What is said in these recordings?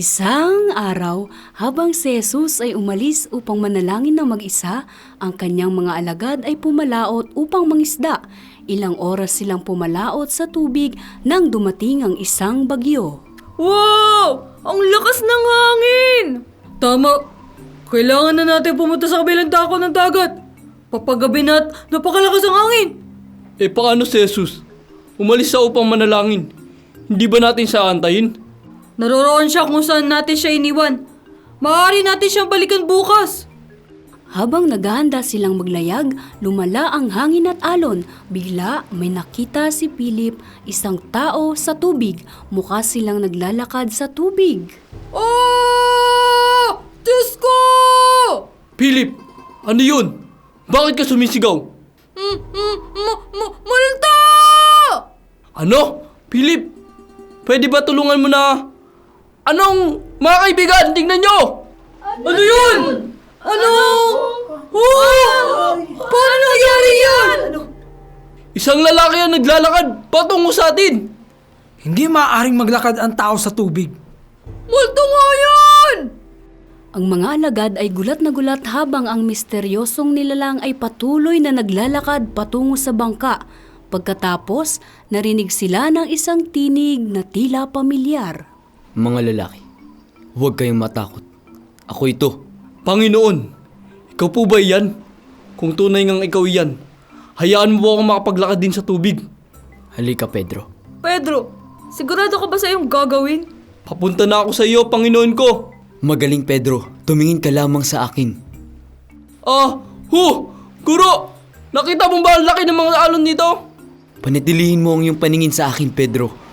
Isang araw, habang si Jesus ay umalis upang manalangin ng mag-isa, ang kanyang mga alagad ay pumalaot upang mangisda. Ilang oras silang pumalaot sa tubig nang dumating ang isang bagyo. Wow! Ang lakas ng hangin! Tama. Kailangan na natin pumunta sa kabilang dako ng dagat. Papagabi na at napakalakas ang hangin. Eh paano si Jesus? Umalis sa upang manalangin. Hindi ba natin siya antayin? Naroroon siya kung saan natin siya iniwan. Maaari natin siyang balikan bukas. Habang naghahanda silang maglayag, lumala ang hangin at alon. Bigla may nakita si Philip, isang tao sa tubig. Mukha silang naglalakad sa tubig. Oh! Diyos ko! Philip! Ano yun? Bakit ka sumisigaw? Mm, mm, multo! Ano? Philip! Pwede ba tulungan mo na? Anong? Mga kaibigan, tingnan nyo! Ano yun? Ano? Oh! Paano nangyari yan? Isang lalaki ang naglalakad patungo sa atin! Hindi maaaring maglakad ang tao sa tubig. Multo nga yan! Ang mga alagad ay gulat na gulat habang ang misteryosong nilalang ay patuloy na naglalakad patungo sa bangka. Pagkatapos, narinig sila ng isang tinig na tila pamilyar. Mga lalaki, huwag kayong matakot. Ako ito. Panginoon, ikaw po ba yan? Kung tunay ngang ikaw yan, hayaan mo ako makapaglakad din sa tubig. Halika, Pedro. Pedro, sigurado ka ba sa iyong gagawin? Papunta na ako sa iyo, Panginoon ko. Magaling, Pedro. Tumingin ka lamang sa akin. Ah, hu! Guro! Nakita mo ba ang laki ng mga alon nito? Panatilihin mo ang iyong paningin sa akin, Pedro.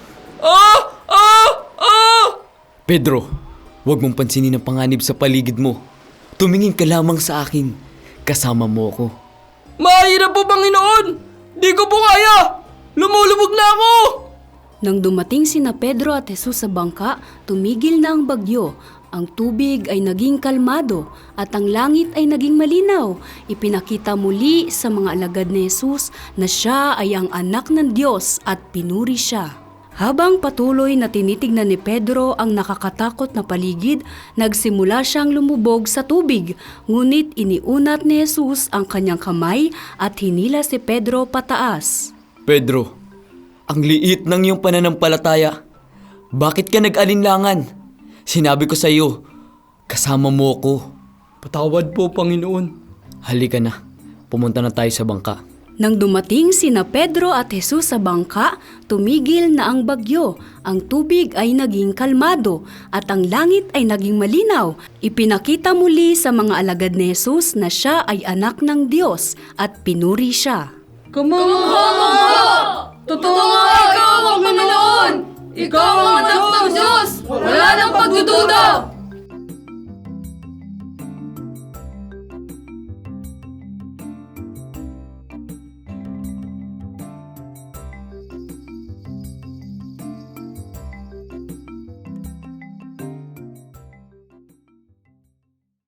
Pedro, huwag mong pansinin ang panganib sa paligid mo. Tumingin ka lamang sa akin. Kasama mo ako. Mahirap po, Panginoon! Di ko po kaya! Lumulubog na ako! Nang dumating sina Pedro at Jesus sa bangka, tumigil na ang bagyo. Ang tubig ay naging kalmado at ang langit ay naging malinaw. Ipinakita muli sa mga alagad ni Jesus na siya ay ang anak ng Diyos at pinuri siya. Habang patuloy na tinitignan ni Pedro ang nakakatakot na paligid, nagsimula siyang lumubog sa tubig. Ngunit iniunat ni Jesus ang kanyang kamay at hinila si Pedro pataas. Pedro, ang liit ng iyong pananampalataya. Bakit ka nag-alinlangan? Sinabi ko sa iyo, kasama mo ako. Patawad po, Panginoon. Halika na, pumunta na tayo sa bangka. Nang dumating sina Pedro at Jesus sa bangka, tumigil na ang bagyo. Ang tubig ay naging kalmado at ang langit ay naging malinaw. Ipinakita muli sa mga alagad ni Jesus na siya ay anak ng Diyos at pinuri siya. Totoo nga ikaw ang Panginoon! Ikaw ang anak ng Diyos! Wala